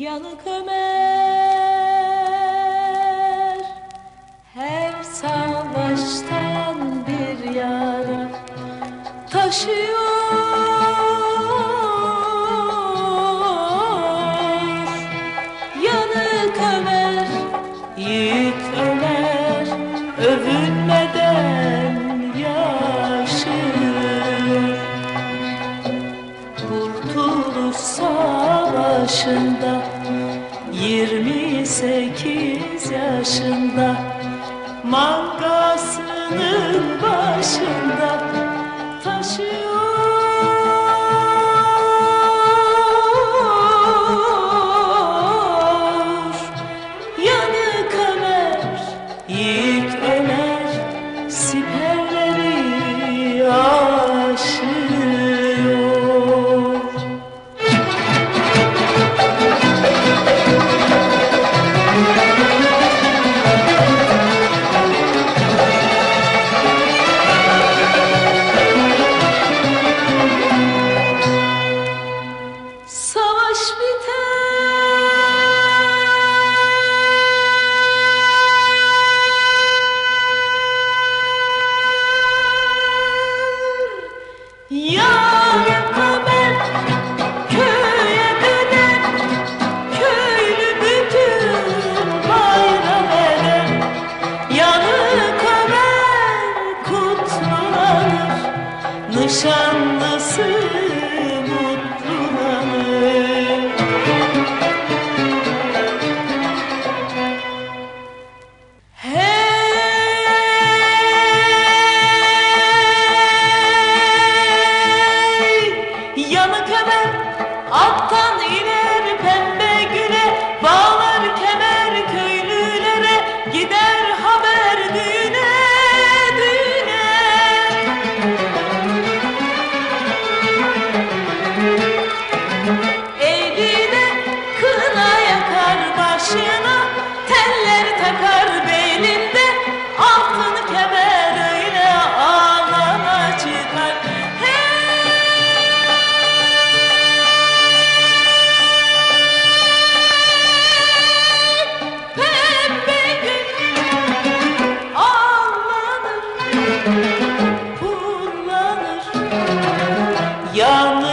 Yanık Ömer. Her savaştan bir yara taşıyor. Yanık Ömer, yiğit Ömer Övünmeden yaşıyor Kurtuluş savaşında 28 yaşında Mangasının başında. Young